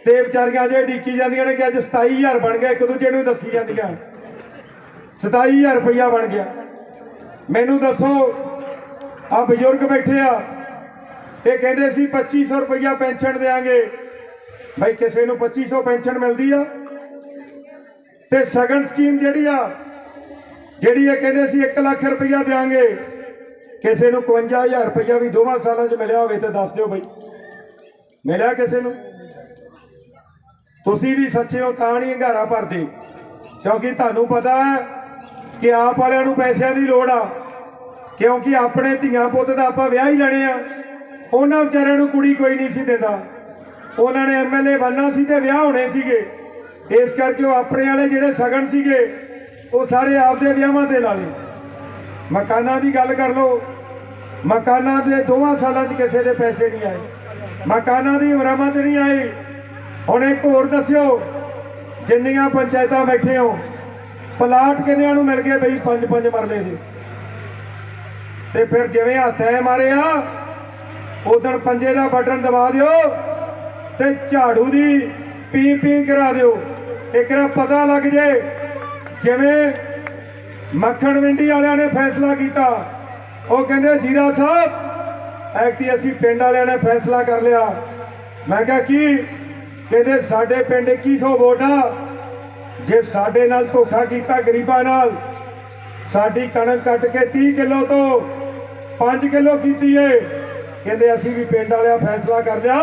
ਤੇ ਵਿਚਾਰੀਆਂ ਜੇ ਢੀਕੀ ਜਾਂਦੀਆਂ ਨੇ ਕਿ ਅੱਜ 27000 ਬਣ ਗਿਆ, ਇੱਕ ਦੂਜੇ ਨੂੰ ਦੱਸੀ ਜਾਂਦੀਆਂ। 27000 ਰੁਪਈਆ ਬਣ ਗਿਆ। ਮੈਨੂੰ ਦੱਸੋ ਆ ਬਜ਼ੁਰਗ ਬੈਠੇ ਆ, ਇਹ ਕਹਿੰਦੇ ਸੀ 2500 ਰੁਪਈਆ ਪੈਨਸ਼ਨ ਦੇਾਂਗੇ ਭਾਈ ਕਿਸੇ ਨੂੰ 2500 ਪੈਨਸ਼ਨ ਮਿਲਦੀ ਆ। ਤੇ ਸਗਨ ਸਕੀਮ ਜਿਹੜੀ ਆ, ਜਿਹੜੀ ਇਹ ਕਹਿੰਦੇ ਸੀ 1 ਲੱਖ ਰੁਪਈਆ ਦੇਾਂਗੇ ਕਿਸੇ ਨੂੰ 51000 ਰੁਪਈਆ ਵੀ ਦੋਵਾਂ ਸਾਲਾਂ 'ਚ ਮਿਲਿਆ ਹੋਵੇ ਤੇ ਦੱਸ ਦਿਓ ਭਾਈ ਮਿਲਿਆ ਕਿਸੇ ਨੂੰ? ਤੁਸੀਂ ਵੀ ਸੱਚੇ ਹੋ ਤਾਂ ਨਹੀਂ ਹੰਗਾਰਾ ਭਰਦੇ। ਕਿਉਂਕਿ ਤੁਹਾਨੂੰ ਪਤਾ ਹੈ ਕਿ ਆਪ ਵਾਲਿਆਂ ਨੂੰ ਪੈਸਿਆਂ ਦੀ ਲੋੜ ਆ। ਕਿਉਂਕਿ ਆਪਣੇ ਧੀਆਂ ਪੁੱਤ ਦਾ ਆਪਾਂ ਵਿਆਹ ਹੀ ਲੈਣੇ ਆ। ਉਹਨਾਂ ਵਿਚਾਰਿਆਂ ਨੂੰ ਕੁੜੀ ਕੋਈ ਨਹੀਂ ਸੀ ਦਿੰਦਾ। ਉਹਨਾਂ ਨੇ ਐਮਐਲਏ ਬਣਨਾ ਸੀ ਤੇ ਵਿਆਹ ਹੋਣੇ ਸੀਗੇ। ਇਸ ਕਰਕੇ ਉਹ ਆਪਣੇ ਵਾਲੇ ਜਿਹੜੇ ਸਗਨ ਸੀਗੇ, ਉਹ ਸਾਰੇ ਆਪਦੇ ਵਿਆਹਾਂ ਤੇ ਲਾ ਲਏ। ਮਕਾਨਾਂ ਦੀ ਗੱਲ ਕਰ ਲਓ। ਮਕਾਨਾਂ ਦੇ ਦੋਵਾਂ ਸਾਲਾਂ 'ਚ ਕਿਸੇ ਦੇ ਪੈਸੇ ਨਹੀਂ ਆਏ। ਮਕਾਨਾਂ ਦੀ ਮੁਰੰਮਤ ਨਹੀਂ ਆਏ। ਹੁਣ ਇੱਕ ਹੋਰ ਦੱਸਿਓ, ਜਿੰਨੀਆਂ ਪੰਚਾਇਤਾਂ ਬੈਠੇ ਹੋ, ਪਲਾਟ ਕਿੰਨਿਆਂ ਨੂੰ ਮਿਲ ਗਏ ਬਈ ਪੰਜ ਪੰਜ ਮਰਲੇ ਦੇ? ਤੇ ਫਿਰ ਜਿਵੇਂ ਹੱਥ ਐ ਮਾਰਿਆ ਉਦਣ ਪੰਜੇ ਦਾ ਬਟਨ ਦਬਾ ਦਿਓ ਤੇ ਝਾੜੂ ਦੀ ਪੀ ਪੀ ਕਰਾ ਦਿਓ। ਇੱਕਰਾ ਪਤਾ ਲੱਗ ਜੇ, ਜਿਵੇਂ ਮੱਖਣ ਵਿੰਡੀ ਵਾਲਿਆਂ ਨੇ ਫੈਸਲਾ ਕੀਤਾ, ਉਹ ਕਹਿੰਦੇ ਜੀਰਾ ਸਾਹਿਬ ਐਕਟੀ ਅਸੀਂ ਪਿੰਡ ਵਾਲਿਆਂ ਨੇ ਫੈਸਲਾ ਕਰ ਲਿਆ। ਮੈਂ ਕਿਹਾ ਕੀ? ਕਹਿੰਦੇ ਸਾਡੇ ਪਿੰਡ 2100 ਵੋਟ ਆ। ਜੇ ਸਾਡੇ ਨਾਲ ਧੋਖਾ ਕੀਤਾ ਗਰੀਬਾਂ ਨਾਲ, ਸਾਡੀ ਕਣਕ ਕੱਟ ਕੇ 30 ਕਿਲੋ ਤੋਂ 5 ਕਿਲੋ ਕੀਤੀ ਏ। ਕਹਿੰਦੇ ਅਸੀਂ ਵੀ ਪਿੰਡ ਵਾਲਿਆ ਫੈਸਲਾ ਕਰ ਲਿਆ।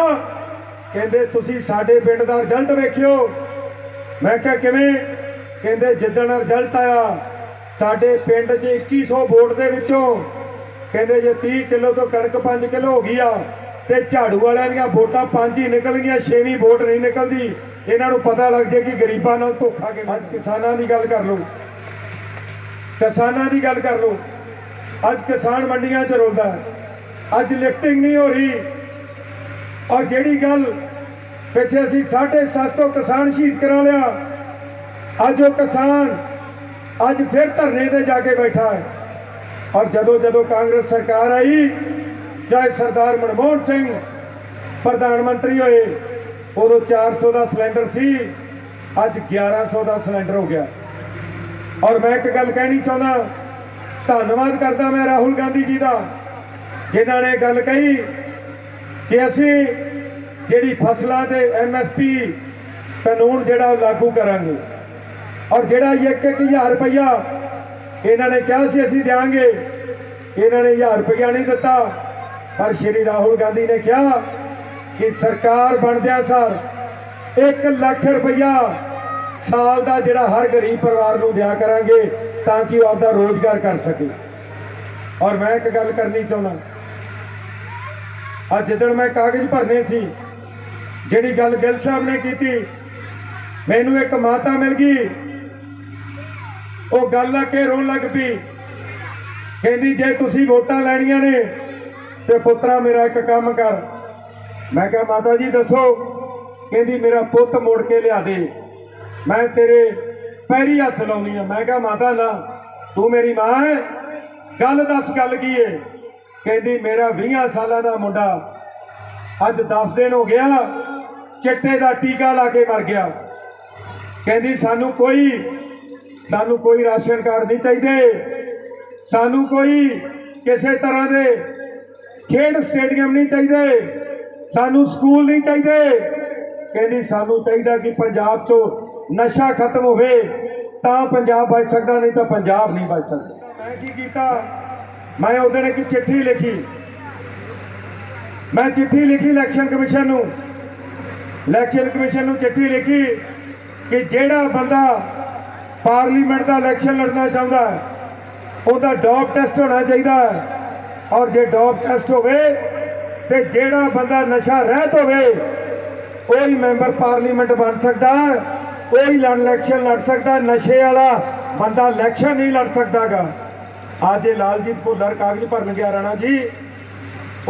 ਕਹਿੰਦੇ ਤੁਸੀਂ ਸਾਡੇ ਪਿੰਡ ਦਾ ਰਿਜ਼ਲਟ ਵੇਖਿਓ। ਮੈਂ ਕਿਹਾ ਕਿਵੇਂ? ਕਹਿੰਦੇ ਜਿੱਦਣ ਰਿਜ਼ਲਟ ਆਇਆ, ਸਾਡੇ ਪਿੰਡ 'ਚ 2100 ਵੋਟ ਦੇ ਵਿੱਚੋਂ ਕਹਿੰਦੇ ਜੇ 30 ਕਿਲੋ ਤੋਂ ਕਣਕ 5 ਕਿਲੋ ਹੋ ਗਈ ਆ ਤੇ ਝਾੜੂ ਵਾਲਿਆਂ ਦੀਆਂ ਵੋਟਾਂ ਪੰਜ ਹੀ ਨਿਕਲ ਗਈਆਂ ਛੇਵੀਂ ਵੋਟ ਨਹੀਂ ਨਿਕਲਦੀ। ਇਹਨਾਂ ਨੂੰ ਪਤਾ ਲੱਗ ਜੇ ਕਿ ਗਰੀਬਾਂ ਨਾਲ ਧੋਖਾ ਕੇ ਅੱਜ ਕਿਸਾਨਾਂ ਦੀ ਗੱਲ ਕਰ ਲਓ ਕਿਸਾਨਾਂ ਦੀ ਗੱਲ ਕਰ ਲਓ ਅੱਜ ਕਿਸਾਨ ਮੰਡੀਆਂ 'ਚ ਰੋਲਦਾ ਅੱਜ ਲਿਫਟਿੰਗ ਨਹੀਂ ਹੋ ਰਹੀ। ਔਰ ਜਿਹੜੀ ਗੱਲ ਪਿੱਛੇ ਅਸੀਂ 750 ਕਿਸਾਨ ਸ਼ਹੀਦ ਕਰਾ ਲਿਆ, ਅੱਜ ਉਹ ਕਿਸਾਨ ਅੱਜ ਫਿਰ ਧਰਨੇ ਤੇ ਜਾ ਕੇ ਬੈਠਾ ਹੈ। ਔਰ ਜਦੋਂ ਜਦੋਂ ਕਾਂਗਰਸ ਸਰਕਾਰ ਆਈ ਚਾਹੇ ਸਰਦਾਰ ਮਨਮੋਹਨ ਸਿੰਘ। ਪ੍ਰਧਾਨ ਮੰਤਰੀ ਹੋਏ, ਉਦੋਂ 400 ਦਾ ਸਿਲੰਡਰ ਸੀ, ਅੱਜ 1100 ਦਾ ਸਿਲੰਡਰ ਹੋ ਗਿਆ। ਔਰ ਮੈਂ ਇੱਕ ਗੱਲ ਕਹਿਣੀ ਚਾਹੁੰਦਾ, ਧੰਨਵਾਦ ਕਰਦਾ ਮੈਂ ਰਾਹੁਲ ਗਾਂਧੀ ਜੀ ਦਾ, ਜਿਨ੍ਹਾਂ ਨੇ ਗੱਲ ਕਹੀ ਕਿ ਅਸੀਂ ਜਿਹੜੀ ਫਸਲਾਂ ਦੇ ਐਮਐਸਪੀ ਕਾਨੂੰਨ ਜਿਹੜਾ ਉਹ ਲਾਗੂ ਕਰਾਂਗੇ। ਔਰ ਜਿਹੜਾ 1-1000 ਰੁਪਇਆ ਇਹਨਾਂ ਨੇ ਕਿਹਾ ਸੀ ਅਸੀਂ ਦੇਾਂਗੇ ਇਹਨਾਂ ਨੇ 1000 ਰੁਪਇਆ ਨਹੀਂ ਦਿੱਤਾ। ਪਰ ਸ਼੍ਰੀ ਰਾਹੁਲ ਗਾਂਧੀ ਨੇ ਕਿਹਾ ਕਿ ਸਰਕਾਰ ਬਣਦਿਆਂ ਸਰ 1 ਲੱਖ ਰੁਪਇਆ ਸਾਲ ਦਾ ਜਿਹੜਾ ਹਰ ਗਰੀਬ ਪਰਿਵਾਰ ਨੂੰ ਦਿਆ ਕਰਾਂਗੇ ਤਾਂ ਕਿ ਉਹ ਆਪਦਾ ਰੋਜ਼ਗਾਰ ਕਰ ਸਕੇ। ਔਰ ਮੈਂ ਇੱਕ ਗੱਲ ਕਰਨੀ ਚਾਹੁੰਦਾ, ਅੱਜ ਜਦੋਂ ਮੈਂ ਕਾਗਜ਼ ਭਰਨੇ ਸੀ, ਜਿਹੜੀ ਗੱਲ ਗਿੱਲ ਸਾਹਿਬ ਨੇ ਕੀਤੀ, ਮੈਨੂੰ ਇੱਕ ਮਾਤਾ ਮਿਲ ਗਈ। ਉਹ ਗੱਲ ਆ ਕੇ ਰੋਣ ਲੱਗ ਪਈ, ਕਹਿੰਦੀ, ਜੇ ਤੁਸੀਂ ਵੋਟਾਂ ਲੈਣੀਆਂ ਨੇ ਤੇ ਪੁੱਤਰਾ ਮੇਰਾ ਇੱਕ ਕੰਮ ਕਰ। ਮੈਂ ਕਿਹਾ, ਮਾਤਾ ਜੀ, ਦੱਸੋ, ਕਹਿੰਦੀ, ਮੇਰਾ ਪੁੱਤ ਮੋੜ ਕੇ ਲਿਆ ਦੇ। ਮੈਂ ਤੇਰੇ ਪੈਰੀ ਹੱਥ ਲਾਉਣੀ ਆ। ਮੈਂ ਕਿਹਾ, ਮਾਤਾ, ਨਾ, ਤੂੰ ਮੇਰੀ ਮਾਂ ਹੈ ਗੱਲ ਦੱਸ, ਗੱਲ ਕੀ ਏ? ਕਹਿੰਦੀ, ਮੇਰਾ 20 ਸਾਲਾਂ ਦਾ ਮੁੰਡਾ ਅੱਜ 10 ਦਿਨ ਹੋ ਗਿਆ, ਚਿੱਟੇ ਦਾ ਟੀਕਾ ਲਾ ਕੇ ਮਰ ਗਿਆ। ਕਹਿੰਦੀ, ਸਾਨੂੰ ਕੋਈ ਸਾਨੂੰ ਕੋਈ ਰਾਸ਼ਨ ਕਾਰਡ ਨਹੀਂ ਚਾਹੀਦੇ। ਸਾਨੂੰ ਕੋਈ ਕਿਸੇ ਤਰ੍ਹਾਂ ਦੇ ਖੇਡ ਸਟੇਡੀਅਮ ਨਹੀਂ ਚਾਹੀਦੇ। ਸਾਨੂੰ ਸਕੂਲ ਨਹੀਂ ਚਾਹੀਦੇ। ਕਹਿੰਦੀ, ਸਾਨੂੰ ਚਾਹੀਦਾ ਕਿ ਪੰਜਾਬ 'ਚੋਂ ਨਸ਼ਾ ਖਤਮ ਹੋਵੇ, ਤਾਂ ਪੰਜਾਬ ਬਚ ਸਕਦਾ, ਨਹੀਂ ਤਾਂ ਪੰਜਾਬ ਨਹੀਂ ਬਚ ਸਕਦਾ। ਮੈਂ ਕੀ ਕੀਤਾ? ਮੈਂ ਉਹਦੇ ਨੇ ਇੱਕ ਚਿੱਠੀ ਲਿਖੀ। ਮੈਂ ਚਿੱਠੀ ਲਿਖੀ ਇਲੈਕਸ਼ਨ ਕਮਿਸ਼ਨ ਨੂੰ। ਇਲੈਕਸ਼ਨ ਕਮਿਸ਼ਨ ਨੂੰ ਚਿੱਠੀ ਲਿਖੀ ਕਿ ਜਿਹੜਾ ਬੰਦਾ ਪਾਰਲੀਮੈਂਟ ਦਾ ਇਲੈਕਸ਼ਨ ਲੜਨਾ ਚਾਹੁੰਦਾ ਉਹਦਾ ਡੋਪ ਟੈਸਟ ਹੋਣਾ ਚਾਹੀਦਾ ਹੈ। ਔਰ ਜੇ ਡੋਪ ਟੈਸਟ ਹੋਵੇ ਤੇ ਜਿਹੜਾ ਬੰਦਾ ਨਸ਼ਾ ਰਹਿਤ ਹੋਵੇ, ਕੋਈ ਮੈਂਬਰ ਪਾਰਲੀਮੈਂਟ ਬਣ ਸਕਦਾ, ਕੋਈ ਲੜ ਇਲੈਕਸ਼ਨ ਲੜ ਸਕਦਾ, ਨਸ਼ੇ ਵਾਲਾ ਬੰਦਾ ਇਲੈਕਸ਼ਨ ਨਹੀਂ ਲੜ ਸਕਦਾਗਾ। ਅੱਜ ਇਹ ਲਾਲਜੀਤ ਭੁੱਲਰ ਕਾਗਜ਼ ਭਰਨ ਗਿਆ ਰਾਣਾ ਜੀ।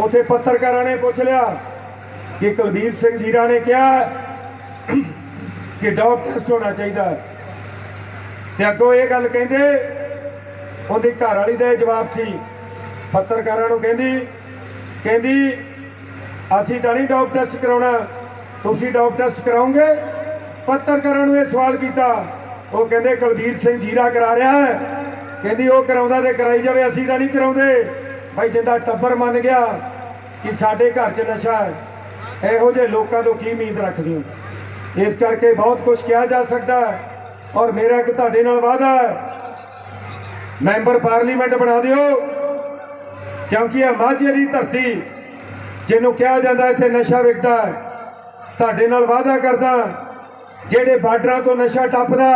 ਉਥੇ ਪੱਤਰਕਾਰਾਂ ਨੇ ਪੁੱਛ ਲਿਆ ਕਿ ਕੁਲਬੀਰ ਸਿੰਘ ਜੀਰਾ ਨੇ ਕਿਹਾ ਕਿ ਡੋਪ ਟੈਸਟ ਹੋਣਾ ਚਾਹੀਦਾ। ਤੇ ਅੱਗੋਂ ਇਹ ਗੱਲ ਕਹਿੰਦੇ, ਉਹਦੀ ਘਰ ਵਾਲੀ ਦਾ ਇਹ ਜਵਾਬ ਸੀ ਪੱਤਰਕਾਰਾਂ ਨੂੰ ਕਹਿੰਦੀ ਕਹਿੰਦੀ, ਅਸੀਂ ਤਾਂ ਨਹੀਂ ਡੋਪ ਟੈਸਟ ਕਰਾਉਣਾ। ਤੁਸੀਂ ਡੋਪ ਟੈਸਟ ਕਰਾਓਗੇ? ਪੱਤਰਕਾਰਾਂ ਨੂੰ ਇਹ ਸਵਾਲ ਕੀਤਾ। ਉਹ ਕਹਿੰਦੇ, ਕੁਲਬੀਰ ਸਿੰਘ ਜੀਰਾ ਕਰਾ ਰਿਹਾ ਹੈ। ਕਹਿੰਦੀ, ਉਹ ਕਰਾਉਂਦਾ ਤੇ ਕਰਾਈ ਜਾਵੇ, ਅਸੀਂ ਤਾਂ ਨਹੀਂ ਕਰਾਉਂਦੇ। ਭਾਈ ਜਿੰਦਾ ਟੱਬਰ ਮੰਨ ਗਿਆ ਕਿ ਸਾਡੇ ਘਰ 'ਚ ਨਸ਼ਾ ਹੈ। ਇਹੋ ਜਿਹੇ ਲੋਕਾਂ ਤੋਂ ਕੀ ਉਮੀਦ ਰੱਖਦੇ ਹੋ? ਇਸ ਕਰਕੇ ਬਹੁਤ ਕੁਝ ਕਿਹਾ ਜਾ ਸਕਦਾ ਔਰ ਮੇਰਾ ਇੱਕ ਤੁਹਾਡੇ ਨਾਲ ਵਾਅਦਾ ਹੈ। ਮੈਂਬਰ ਪਾਰਲੀਮੈਂਟ ਬਣਾ ਦਿਓ। ਕਿਉਂਕਿ ਇਹ ਮਾਝੇ ਦੀ ਧਰਤੀ, ਜਿਹਨੂੰ ਕਿਹਾ ਜਾਂਦਾ ਇੱਥੇ ਨਸ਼ਾ ਵਿਕਦਾ ਤੁਹਾਡੇ ਨਾਲ ਵਾਅਦਾ ਕਰਦਾ, ਜਿਹੜੇ ਬਾਰਡਰਾਂ ਤੋਂ ਨਸ਼ਾ ਟੱਪਦਾ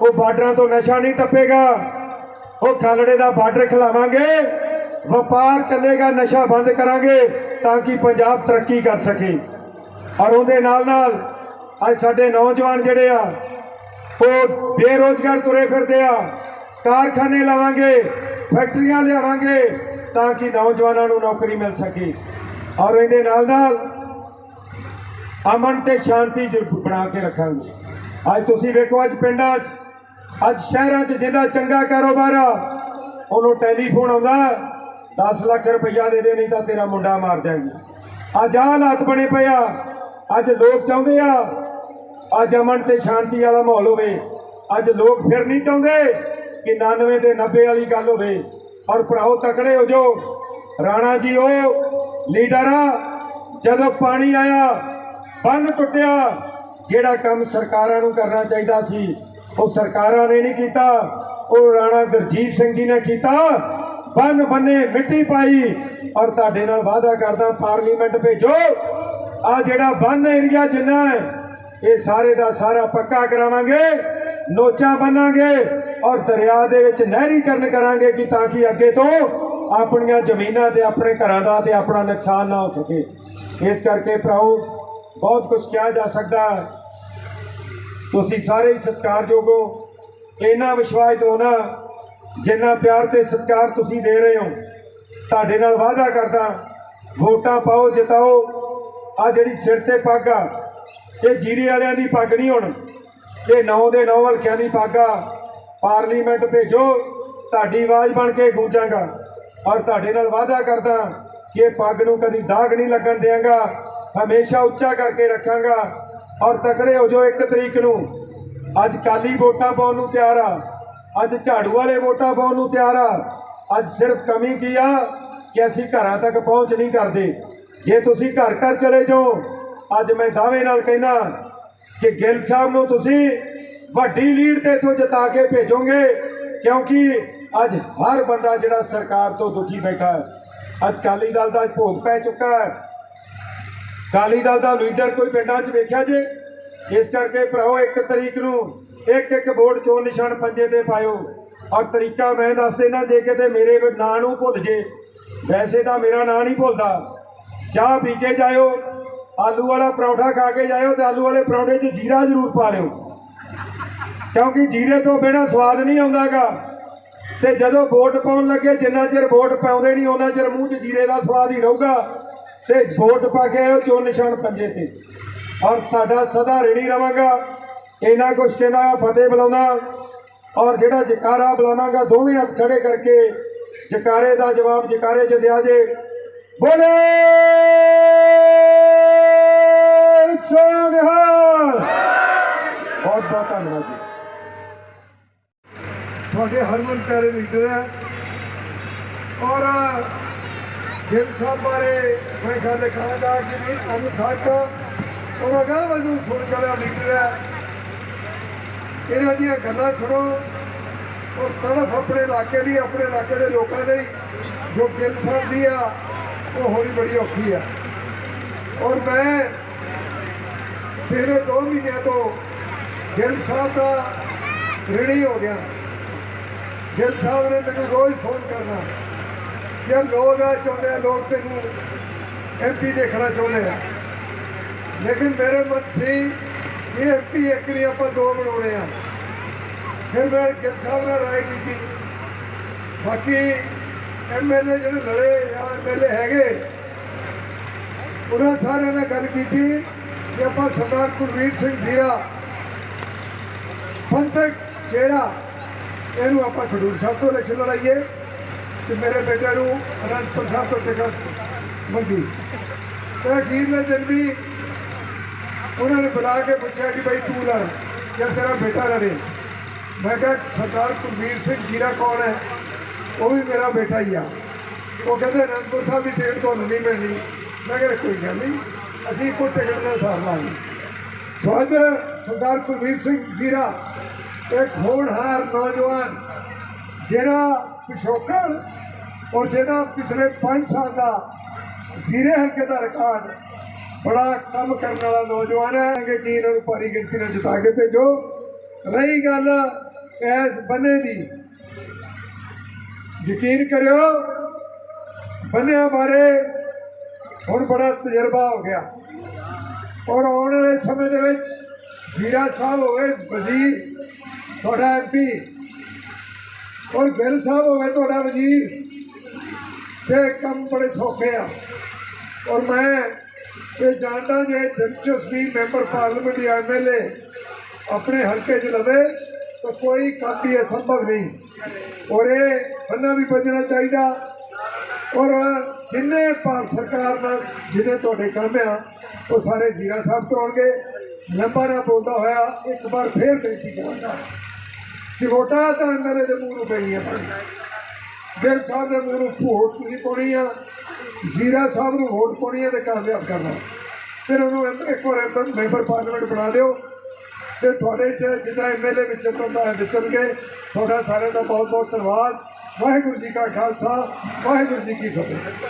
ਉਹ ਬਾਰਡਰਾਂ ਤੋਂ ਨਸ਼ਾ ਨਹੀਂ ਟੱਪੇਗਾ, ਉਹ ਖਾਲੜੇ ਦਾ ਬਾਰਡਰ ਖਿਲਾਵਾਂਗੇ, ਵਪਾਰ ਚੱਲੇਗਾ, ਨਸ਼ਾ ਬੰਦ ਕਰਾਂਗੇ, ਤਾਂ ਕਿ ਪੰਜਾਬ ਤਰੱਕੀ ਕਰ ਸਕੇ। ਔਰ ਉਹਦੇ ਨਾਲ ਨਾਲ ਅੱਜ ਸਾਡੇ ਨੌਜਵਾਨ ਜਿਹੜੇ ਆ, ਉਹ ਬੇਰੋਜ਼ਗਾਰ ਤੁਰੇ ਫਿਰਦੇ ਆ ਕਾਰਖਾਨੇ ਲਾਵਾਂਗੇ, ਫੈਕਟਰੀਆਂ ਲਿਆਵਾਂਗੇ ਤਾਂ ਕਿ ਨੌਜਵਾਨਾਂ ਨੂੰ ਨੌਕਰੀ ਮਿਲ ਸਕੇ। ਔਰ ਇਹਦੇ ਨਾਲ ਨਾਲ ਅਮਨ ਤੇ ਸ਼ਾਂਤੀ ਬਣਾ ਕੇ ਰੱਖਾਂਗੇ। ਅੱਜ ਤੁਸੀਂ ਵੇਖੋ, ਅੱਜ ਪਿੰਡਾਂ 'ਚ, ਅੱਜ ਸ਼ਹਿਰਾਂ 'ਚ ਜਿਹਦਾ ਚੰਗਾ ਕਾਰੋਬਾਰ ਆ, ਉਹਨੂੰ ਟੈਲੀਫੋਨ ਆਉਂਦਾ 10 ਲੱਖ ਰੁਪਈਆ ਦੇ ਦੇ, ਨਹੀਂ ਤਾਂ ਤੇਰਾ ਮੁੰਡਾ ਮਾਰ ਦਿਆਂਗੇ। ਅੱਜ ਆਹ ਹਾਲਾਤ ਬਣੇ ਪਏ ਆ, ਅੱਜ ਲੋਕ ਚਾਹੁੰਦੇ ਆ, ਅੱਜ ਅਮਨ ਤੇ ਸ਼ਾਂਤੀ ਵਾਲਾ ਮਾਹੌਲ ਹੋਵੇ, ਅੱਜ ਲੋਕ ਫਿਰ ਨਹੀਂ ਚਾਹੁੰਦੇ ਕਿ 99 ਤੇ 90 ਵਾਲੀ ਗੱਲ ਹੋਵੇ। ਔਰ ਭਰਾਓ, ਤਕੜੇ ਹੋ ਜੋ ਰਾਣਾ ਜੀ ਉਹ ਲੀਡਰ ਆ ਜਦੋਂ ਪਾਣੀ ਆਇਆ, ਬੰਨ ਟੁੱਟਿਆ, ਜਿਹੜਾ ਕੰਮ ਸਰਕਾਰਾਂ ਨੂੰ ਕਰਨਾ ਚਾਹੀਦਾ ਸੀ, ਉਹ ਸਰਕਾਰਾਂ ਨੇ ਨਹੀਂ ਕੀਤਾ। ਉਹ ਰਾਣਾ ਗੁਰਜੀਤ ਸਿੰਘ ਜੀ ਨੇ ਕੀਤਾ। ਬੰਨ ਬੰਨੇ ਮਿੱਟੀ ਪਾਈ। ਔਰ ਤੁਹਾਡੇ ਨਾਲ ਵਾਅਦਾ ਕਰਦਾ, ਪਾਰਲੀਮੈਂਟ ਭੇਜੋ। ਆ ਜਿਹੜਾ ਬੰਨ ਏਰੀਆ ਜਿੰਨਾ ਹੈ, ਇਹ ਸਾਰੇ ਦਾ ਸਾਰਾ ਪੱਕਾ ਕਰਾਵਾਂਗੇ। ਨੋਚਾ ਬਣਾਂਗੇ ਔਰ ਦਰਿਆ ਦੇ ਵਿੱਚ ਨਹਿਰੀਕਰਨ ਕਰਾਂਗੇ ਕਿ ਤਾਂ ਕਿ ਅੱਗੇ ਤੋਂ ਆਪਣੀਆਂ ਜ਼ਮੀਨਾਂ ਤੇ ਆਪਣੇ ਘਰਾਂ ਦਾ ਤੇ ਆਪਣਾ ਨੁਕਸਾਨ ਨਾ ਹੋ ਸਕੇ। ਇਸ ਕਰਕੇ ਭਰਾਓ, ਬਹੁਤ ਕੁਝ ਕਿਹਾ ਜਾ ਸਕਦਾ ਤੁਸੀਂ ਸਾਰੇ ਹੀ ਸਤਿਕਾਰਯੋਗ ਹੋ। ਇੰਨਾ ਵਿਸ਼ਵਾਸ ਤੋਂ ਨਾ, ਜਿੰਨਾ ਪਿਆਰ ਤੇ ਸਤਿਕਾਰ ਤੁਸੀਂ ਦੇ ਰਹੇ ਹੋ। ਤੁਹਾਡੇ ਨਾਲ ਵਾਅਦਾ ਕਰਦਾ, ਵੋਟਾਂ ਪਾਓ, ਜਿਤਾਓ। ਆ ਜਿਹੜੀ ਸਿਰ ਤੇ ਪੱਗ ਆ, ਇਹ ਜੀਰੇ ਵਾਲਿਆਂ ਦੀ ਪੱਗ ਨਹੀਂ ਹੁਣ। ਇਹ ਨੌ ਦੇ ਨੌ ਹਲਕਿਆਂ ਦੀ ਪੱਗ ਆ। ਪਾਰਲੀਮੈਂਟ ਭੇਜੋ, ਤੁਹਾਡੀ ਆਵਾਜ਼ ਬਣ ਕੇ ਗੂੰਜਾਂਗਾ। ਔਰ ਤੁਹਾਡੇ ਨਾਲ ਵਾਅਦਾ ਕਰਦਾ ਕਿ ਇਹ ਪੱਗ ਨੂੰ ਕਦੀ ਦਾਗ ਨਹੀਂ ਲੱਗਣ ਦਿਆਂਗਾ। ਹਮੇਸ਼ਾ ਉੱਚਾ ਕਰਕੇ ਰੱਖਾਂਗਾ। ਔਰ ਤਕੜੇ ਹੋ ਜੋ ਇੱਕ ਤਰੀਕ ਨੂੰ। ਅੱਜ ਕਾਲੀ ਵੋਟਾਂ ਪਾਉਣ ਨੂੰ ਤਿਆਰ ਆ ਅੱਜ ਝਾੜੂ ਵਾਲੇ ਵੋਟਾਂ ਪਾਉਣ ਨੂੰ ਤਿਆਰ ਆ ਅੱਜ ਸਿਰਫ ਕਮੀ ਕੀ ਆ? ਕਿ ਅਸੀਂ ਘਰਾਂ ਤੱਕ ਪਹੁੰਚ ਨਹੀਂ ਕਰਦੇ। ਜੇ ਤੁਸੀਂ ਘਰ ਘਰ ਚਲੇ ਜਾਓ, ਅੱਜ ਮੈਂ ਦਾਅਵੇ ਨਾਲ ਕਹਿਣਾ ਕਿ ਗਿੱਲ ਸਾਹਿਬ ਨੂੰ ਤੁਸੀਂ ਵੱਡੀ ਲੀਡ ਤੇ ਇਥੋਂ ਜਿਤਾ ਕੇ ਭੇਜੋਗੇ, ਕਿਉਂਕਿ ਅੱਜ ਹਰ ਬੰਦਾ ਜਿਹੜਾ ਸਰਕਾਰ ਤੋਂ ਦੁਖੀ ਬੈਠਾ ਹੈ, ਅੱਜ ਕਾਲੀ ਦਲ ਦਾ ਭੋਗ ਪੈ ਚੁੱਕਾ ਹੈ। ਕਾਲੀ ਦਲ ਦਾ ਲੀਡਰ ਕੋਈ ਪਿੰਡਾਂ 'ਚ ਵੇਖਿਆ ਜੇ? ਇਸ ਕਰਕੇ ਭਰਾਓ ਇੱਕ ਤਰੀਕ ਨੂੰ ਇੱਕ ਇੱਕ ਵੋਟ ਚੋਣ ਨਿਸ਼ਾਨ ਪੰਜੇ ਤੇ ਪਾਇਓ। ਔਰ ਤਰੀਕਾ ਮੈਂ ਦੱਸ ਦੇਣਾ ਜੇ ਕਿਤੇ ਮੇਰੇ ਨਾਂ ਨੂੰ ਭੁੱਲ ਜੇ, ਵੈਸੇ ਤਾਂ ਮੇਰਾ ਨਾਂ ਨਹੀਂ ਭੁੱਲਦਾ। ਚਾਹ ਪੀ ਕੇ ਜਾਇਓ, ਆਲੂ ਵਾਲਾ ਪਰੌਂਠਾ ਖਾ ਕੇ ਜਾਇਓ ਤੇ ਆਲੂ ਵਾਲੇ ਪਰੌਂਠੇ 'ਚ ਜੀਰਾ ਜ਼ਰੂਰ ਪਾ ਲਿਓ। ਕਿਉਂਕਿ ਜੀਰੇ ਤੋਂ ਬਿਨਾਂ ਸਵਾਦ ਨਹੀਂ ਆਉਂਦਾਗਾ। ਤੇ ਜਦੋਂ ਵੋਟ ਪਾਉਣ ਲੱਗੇ, ਜਿੰਨਾ ਚਿਰ ਵੋਟ ਪਾਉਂਦੇ ਨਹੀਂ, ਉਹਨਾਂ ਚਿਰ ਮੂੰਹ 'ਚ ਜੀਰੇ ਦਾ ਸਵਾਦ ਹੀ ਰਹੂਗਾ। ਤੇ ਵੋਟ ਪਾ ਕੇ ਆਇਓ ਚੋਣ ਨਿਸ਼ਾਨ ਪੰਜੇ ਤੇ। ਔਰ ਤੁਹਾਡਾ ਸਦਾ ਰੇੜੀ ਰਵਾਂਗਾ। ਇਹਨਾਂ ਕੁਛ ਕਹਿੰਦਾ, ਫਤਿਹ ਬੁਲਾਉਣਾ ਔਰ ਜਿਹੜਾ ਜਕਾਰਾ ਬੁਲਾਵਾਂਗਾ, ਦੋਵੇਂ ਹੱਥ ਖੜੇ ਕਰਕੇ ਜਕਾਰੇ ਦਾ ਜਵਾਬ, ਜਕਾਰੇ 'ਚ ਦਿਆ ਜੇ। ਬੋਲੇ! ਸੋਨਿਹਾਲ ਬਹੁਤ ਬਹੁਤ ਧੰਨਵਾਦ ਜੀ। ਤੁਹਾਡੇ ਹਰਮਨ ਪਿਆਰੇ ਲੀਡਰ ਹੈ। ਔਰ ਗਿੱਲ ਸਾਹਿਬ ਬਾਰੇ ਮੈਂ ਗੱਲ ਕਹਾਂਗਾ ਕਿ ਵੀ ਅਨ ਔਰ ਉਹਨਾਂ ਦਾ ਵਜੂ ਸੁਣ ਚੜਿਆ ਲੀਡਰ ਹੈ। ਇਹਨਾਂ ਦੀਆਂ ਗੱਲਾਂ ਸੁਣੋ ਔਰ ਤੜਫ ਆਪਣੇ ਇਲਾਕੇ ਲਈ, ਆਪਣੇ ਇਲਾਕੇ ਦੇ ਲੋਕਾਂ ਲਈ ਜੋ ਗਿੱਲ ਸਾਹਿਬ ਦੀ ਆ, ਉਹ ਹੋਣੀ ਬੜੀ ਔਖੀ ਆ। ਔਰ ਮੈਂ ਪਿਛਲੇ 2 ਮਹੀਨਿਆਂ ਤੋਂ ਗਿੱਲ ਸਾਹਿਬ ਦਾ ਰਣੀ ਹੋ ਗਿਆ। ਗਿੱਲ ਸਾਹਿਬ ਨੇ ਮੈਨੂੰ ਰੋਜ਼ ਫੋਨ ਕਰਨਾ ਕਿ ਲੋਕ ਆ ਚਾਹੁੰਦੇ ਆ, ਲੋਕ ਤੈਨੂੰ ਐਮਪੀ ਦੇਖਣਾ ਚਾਹੁੰਦੇ ਆ। ਲੇਕਿਨ ਮੇਰੇ ਮਨ ਸੀ ਕਿ ਐਮਪੀ ਇੱਕ ਨਹੀਂ, ਆਪਾਂ ਦੋ ਬਣਾਉਣੇ ਆ। ਫਿਰ ਮੈਂ ਗਿੱਲ ਸਾਹਿਬ ਨਾਲ ਰਾਏ ਕੀਤੀ। ਬਾਕੀ ਐਮਐਲਏ ਜਿਹੜੇ ਲੜੇ ਜਾਂ ਐਮਐਲਏ ਹੈਗੇ, ਉਹਨਾਂ ਸਾਰਿਆਂ ਨਾਲ ਗੱਲ ਕੀਤੀ ਕਿ ਆਪਾਂ ਸਰਦਾਰ ਕੁਲਵੀਰ ਸਿੰਘ ਜ਼ੀਰਾ, ਪੰਥਕ ਜਿਹੜਾ ਇਹਨੂੰ ਆਪਾਂ ਖਡੂਰ ਸਾਹਿਬ ਤੋਂ ਇਲੈਕਸ਼ਨ ਲੜਾਈਏ ਤੇ ਮੇਰੇ ਬੇਟੇ ਨੂੰ ਅਨੰਦਪੁਰ ਸਾਹਿਬ ਤੋਂ ਟਿਕਟ ਮੰਗੀ। ਤੇ ਅਖੀਰਲੇ ਦਿਨ ਵੀ ਉਹਨਾਂ ਨੇ ਬੁਲਾ ਕੇ ਪੁੱਛਿਆ ਕਿ ਭਾਈ ਤੂੰ ਲੜ ਜਾਂ ਤੇਰਾ ਬੇਟਾ ਲੜੇ। ਮੈਂ ਕਿਹਾ, ਸਰਦਾਰ ਕੁਲਵੀਰ ਸਿੰਘ ਜੀਰਾ ਕੌਣ ਹੈ? ਉਹ ਵੀ ਮੇਰਾ ਬੇਟਾ ਹੀ ਆ। ਉਹ ਕਹਿੰਦੇ, ਅਨੰਦਪੁਰ ਸਾਹਿਬ ਦੀ ਟਿਕਟ ਤੁਹਾਨੂੰ ਨਹੀਂ ਮਿਲਣੀ। ਮੈਂ ਕਿਹਾ, ਕੋਈ ਗੱਲ ਨਹੀਂ, ਅਸੀਂ ਇੱਕੋ ਟਿਕਟ ਨਾਲ ਸਾਰ ਲਾਂਗੇ। ਸੋ ਅੱਜ ਸਰਦਾਰ ਕੁਲਵੀਰ ਸਿੰਘ ਜ਼ੀਰਾ ਇੱਕ ਹੋਣਹਾਰ ਨੌਜਵਾਨ ਜਿਹੜਾ ਪਿਛੋਕੜ ਔਰ ਜਿਹਦਾ ਪਿਛਲੇ 5 ਸਾਲ ਦਾ ਜ਼ੀਰੇ ਹਲਕੇ ਦਾ ਰਿਕਾਰਡ ਬੜਾ ਕੰਮ ਕਰਨ ਵਾਲਾ ਨੌਜਵਾਨ ਹੈ ਕਿ ਇਹਨਾਂ ਨੂੰ ਭਾਰੀ ਗਿਣਤੀ ਨਾਲ ਜਿਤਾ ਕੇ ਭੇਜੋ ਰਹੀ ਗੱਲ ਐਸ ਬੰਨੇ ਦੀ ਯਕੀਨ ਕਰਿਓ ਬੰਨਿਆਂ ਬਾਰੇ ਹੁਣ ਬੜਾ ਤਜਰਬਾ ਹੋ ਗਿਆ ਔਰ ਆਉਣ ਵਾਲੇ ਸਮੇਂ ਦੇ ਵਿੱਚ ਜੀਰਾ ਸਾਹਿਬ ਹੋਵੇ ਵਜ਼ੀਰ ਤੁਹਾਡਾ ਐਮਪੀ ਔਰ ਗਿੱਲ ਸਾਹਿਬ ਹੋਵੇ ਤੁਹਾਡਾ ਵਜ਼ੀਰ। ਤੇ ਕੰਮ ਬੜੇ ਸੌਖੇ ਆ। ਔਰ ਮੈਂ ਇਹ ਜਾਣਦਾ ਜੇ ਦਿਲਚਸਪੀ ਮੈਂਬਰ ਪਾਰਲੀਮੈਂਟ ਜਾਂ ਐਮਐਲਏ ਆਪਣੇ ਹਲਕੇ 'ਚ ਲਵੇ, ਤਾਂ ਕੋਈ ਕੰਮ ਵੀ ਅਸੰਭਵ ਨਹੀਂ। ਔਰ ਇਹ ਬੰਨਾ ਵੀ ਬਚਣਾ ਚਾਹੀਦਾ। ਔਰ ਜਿੰਨੇ ਭਾਰਤ ਸਰਕਾਰ ਨਾਲ ਜਿਹਨੇ ਤੁਹਾਡੇ ਕੰਮ ਆ, ਉਹ ਸਾਰੇ ਜੀਰਾ ਸਾਹਿਬ ਕਰਾਉਣਗੇ। ਲੰਬਾ ਨਾ ਬੋਲਦਾ ਹੋਇਆ, ਇੱਕ ਵਾਰ ਫੇਰ ਬੇਨਤੀ ਕਰਾਂਗਾ। ਕਿ ਵੋਟਾਂ ਤਾਂ ਮੇਰੇ ਦੇ ਮੂੰਹ ਨੂੰ ਪੈਣੀਆਂ ਪਰ ਗਿੱਲ ਸਾਹਿਬ ਦੇ ਮੂੰਹ ਨੂੰ ਵੋਟ ਤੁਸੀਂ ਪਾਉਣੀ ਆ, ਜ਼ੀਰਾ ਸਾਹਿਬ ਨੂੰ ਵੋਟ ਪਾਉਣੀ ਆ ਤੇ ਕਾਮਯਾਬ ਕਰਨਾ। ਫਿਰ ਉਹਨੂੰ ਇੱਕ- ਇੱਕ ਵਾਰ ਐਮ- ਮੈਂਬਰ ਪਾਰਲੀਮੈਂਟ ਬਣਾ ਦਿਓ ਤੇ ਤੁਹਾਡੇ ਚ ਜਿੱਦਾਂ ਐਮਐਲਏ ਵਿਚਰਨ ਹੁੰਦਾ ਹੈ ਵਿਚਰਨਗੇ ਤੁਹਾਡਾ ਸਾਰਿਆਂ ਦਾ ਬਹੁਤ ਬਹੁਤ ਧੰਨਵਾਦ। ਵਾਹਿਗੁਰੂ ਜੀ ਕਾ ਖਾਲਸਾ, ਵਾਹਿਗੁਰੂ ਜੀ ਕੀ ਫਤਿਹ।